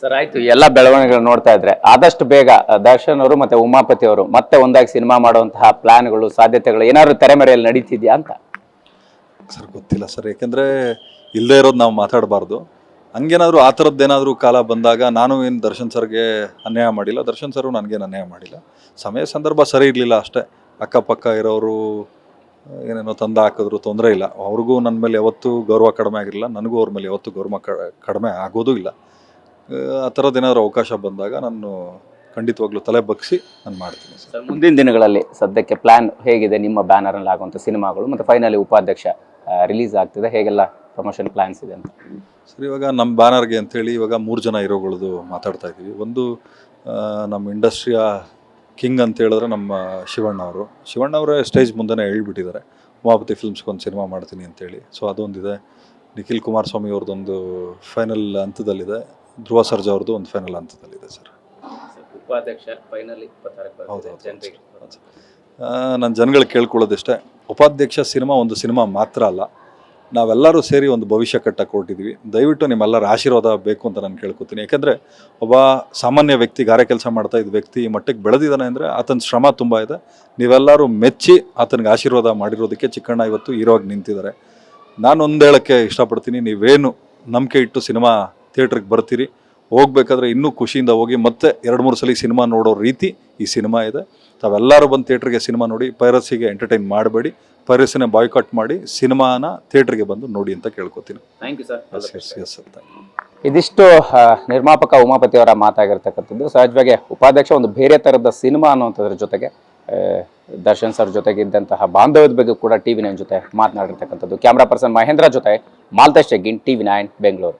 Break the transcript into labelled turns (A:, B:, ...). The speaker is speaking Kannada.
A: ಸರ್, ಆಯ್ತು, ಎಲ್ಲ ಬೆಳವಣಿಗೆಗಳು ನೋಡ್ತಾ ಇದ್ರೆ ಆದಷ್ಟು ಬೇಗ ದರ್ಶನ್ ಅವರು ಮತ್ತೆ ಉಮಾಪತಿ ಅವರು ಮತ್ತೆ ಒಂದಾಗಿ ಸಿನಿಮಾ ಮಾಡುವಂತಹ ಪ್ಲಾನ್ಗಳು, ಸಾಧ್ಯತೆಗಳು ಏನಾದ್ರು ತೆರೆಮರೆಯಲ್ಲಿ ನಡೀತಿದ್ಯಾ ಅಂತ?
B: ಸರ್, ಗೊತ್ತಿಲ್ಲ ಸರ್. ಯಾಕೆಂದ್ರೆ ಇಲ್ಲದೆ ಇರೋದು ನಾವು ಮಾತಾಡಬಾರ್ದು. ಹಂಗೇನಾದ್ರು ಆ ಥರದ್ದೇನಾದರೂ ಕಾಲ ಬಂದಾಗ ನಾನು ಏನು ದರ್ಶನ್ ಸರ್ಗೆ ಅನ್ಯಾಯ ಮಾಡಿಲ್ಲ. ದರ್ಶನ್ ಸರ್ ನನಗೇನು ಅನ್ಯಾಯ ಮಾಡಿಲ್ಲ. ಸಮಯ, ಸಂದರ್ಭ ಸರಿ ಇರಲಿಲ್ಲ ಅಷ್ಟೇ. ಅಕ್ಕಪಕ್ಕ ಇರೋರು ಏನೇನೋ ತಂದು ಹಾಕಿದ್ರು ತೊಂದರೆ ಇಲ್ಲ. ಅವ್ರಿಗೂ ನನ್ನ ಮೇಲೆ ಯಾವತ್ತೂ ಗೌರವ ಕಡಿಮೆ ಆಗಿರಲಿಲ್ಲ. ನನಗೂ ಅವ್ರ ಮೇಲೆ ಯಾವತ್ತೂ ಗೌರವ ಕಡಿಮೆ ಆಗೋದೂ ಇಲ್ಲ. ಆ, ಥರದ್ದು ಏನಾದರೂ ಅವಕಾಶ ಬಂದಾಗ ನಾನು ಖಂಡಿತವಾಗ್ಲೂ ತಲೆ ಬಗ್ಸಿ ನಾನು ಮಾಡ್ತೀನಿ ಸರ್.
A: ಸರ್ ಮುಂದಿನ ದಿನಗಳಲ್ಲಿ ಸದ್ಯಕ್ಕೆ ಪ್ಲಾನ್ ಹೇಗಿದೆ ನಿಮ್ಮ ಬ್ಯಾನರ್ನಲ್ಲಿ ಆಗುವಂಥ ಸಿನಿಮಾಗಳು ಮತ್ತು ಫೈನಲಿ ಉಪಾಧ್ಯಕ್ಷ ರಿಲೀಸ್ ಆಗ್ತಿದೆ. ಹೇಗೆಲ್ಲ ಪ್ರಮೋಷನ್ ಪ್ಲ್ಯಾನ್ಸ್ ಇದೆ ಅಂತ?
B: ಸರ್ ಇವಾಗ ನಮ್ಮ ಬ್ಯಾನರ್ಗೆ ಅಂಥೇಳಿ ಇವಾಗ ಮೂರು ಜನ ಹೀರೋಗಳದು ಮಾತಾಡ್ತಾ ಇದ್ದೀವಿ. ಒಂದು ನಮ್ಮ ಇಂಡಸ್ಟ್ರಿಯ ಕಿಂಗ್ ಅಂತ ಹೇಳಿದ್ರೆ ನಮ್ಮ ಶಿವಣ್ಣ ಅವರು. ಶಿವಣ್ಣ ಅವರೇ ಸ್ಟೇಜ್ ಮುಂದೆನೇ ಹೇಳ್ಬಿಟ್ಟಿದ್ದಾರೆ. ಉಮಾಪತಿ ಫಿಲ್ಮ್ಸ್ಗೆ ಒಂದು ಸಿನಿಮಾ ಮಾಡ್ತೀನಿ ಅಂತೇಳಿ ಸೊ ಅದೊಂದಿದೆ. ನಿಖಿಲ್ ಕುಮಾರಸ್ವಾಮಿ ಅವ್ರದ್ದೊಂದು ಫೈನಲ್ ಹಂತದಲ್ಲಿದೆ. ಧ್ರುವ ಸರ್ಜಾ ಅವ್ರದ್ದು ಒಂದು ಫೈನಲ್ ಹಂತದಲ್ಲಿದೆ ಸರ್.
A: ಉಪಾಧ್ಯಕ್ಷ ಫೈನಲ್
B: ನಾನು ಜನಗಳಿಗೆ ಕೇಳ್ಕೊಳ್ಳೋದಿಷ್ಟೇ. ಉಪಾಧ್ಯಕ್ಷ ಸಿನಿಮಾ ಒಂದು ಸಿನಿಮಾ ಮಾತ್ರ ಅಲ್ಲ ನಾವೆಲ್ಲರೂ ಸೇರಿ ಒಂದು ಭವಿಷ್ಯ ಕಟ್ಟಕ್ಕೆ ಹೊರಟಿದ್ವಿ ದಯವಿಟ್ಟು ನಿಮ್ಮೆಲ್ಲರ ಆಶೀರ್ವಾದ ಬೇಕು ಅಂತ ನಾನು ಕೇಳ್ಕೊತೀನಿ. ಯಾಕೆಂದರೆ ಒಬ್ಬ ಸಾಮಾನ್ಯ ವ್ಯಕ್ತಿ ಗಾರೆ ಕೆಲಸ ಮಾಡ್ತಾ ಇದ್ದ ವ್ಯಕ್ತಿ ಈ ಮಟ್ಟಕ್ಕೆ ಬೆಳೆದಿದ್ದಾನೆ ಅಂದರೆ ಆತನ ಶ್ರಮ ತುಂಬ ಇದೆ. ನೀವೆಲ್ಲರೂ ಮೆಚ್ಚಿ ಆತನಿಗೆ ಆಶೀರ್ವಾದ ಮಾಡಿರೋದಕ್ಕೆ ಚಿಕ್ಕಣ್ಣ ಇವತ್ತು ಹೀರೋಗಿ ನಿಂತಿದ್ದಾರೆ. ನಾನು ಒಂದು ಹೇಳೋಕ್ಕೆ ಇಷ್ಟಪಡ್ತೀನಿ ನೀವೇನು ನಂಬಿಕೆ ಇಟ್ಟು ಸಿನಿಮಾ ಥಿಯೇಟ್ರಿಗೆ ಬರ್ತೀರಿ. ಹೋಗ್ಬೇಕಾದ್ರೆ ಇನ್ನೂ ಖುಷಿಯಿಂದ ಹೋಗಿ ಮತ್ತೆ ಎರಡು ಮೂರು ಸಲ ಸಿನಿಮಾ ನೋಡೋ ರೀತಿ ಈ ಸಿನಿಮಾ ಇದೆ. ತಾವೆಲ್ಲರೂ ಬಂದು ಥಿಯೇಟ್ರಿಗೆ ಸಿನಿಮಾ ನೋಡಿ ಪೈರಸಿಗೆ ಎಂಟರ್ಟೈನ್ ಮಾಡಬೇಡಿ ಪೈರಸಿನ ಬಾಯ್ಕಾಟ್ ಮಾಡಿ ಸಿನಿಮಾನ ಥಿಯೇಟ್ರಿಗೆ ಬಂದು ನೋಡಿ ಅಂತ ಕೇಳ್ಕೊತೀನಿ.
A: Thank you sir
B: S S S ಅಂತ
A: ಇದಿಷ್ಟು ನಿರ್ಮಾಪಕ ಉಮಾಪತಿ ಅವರ ಮಾತಾಗಿರ್ತಕ್ಕಂಥದ್ದು. ಸಹಜವಾಗಿ ಉಪಾಧ್ಯಕ್ಷ ಒಂದು ಬೇರೆ ಥರದ ಸಿನಿಮಾ ಅನ್ನುವಂಥದ್ರ ಜೊತೆಗೆ ದರ್ಶನ್ ಸರ್ ಜೊತೆಗೆ ಇದ್ದಂತಹ ಬಾಂಧವ್ಯದ ಬಗ್ಗೆ ಕೂಡ ಟಿ ವಿ ನೈನ್ ಜೊತೆ ಮಾತನಾಡಿರ್ತಕ್ಕಂಥದ್ದು. ಕ್ಯಾಮ್ರಾ ಪರ್ಸನ್ ಮಹೇಂದ್ರ ಜೊತೆ ಮಾಲ್ತೇಶ್ ಜಗ್ಗಿನ್ ಟಿ ವಿ ನೈನ್ ಬೆಂಗಳೂರು.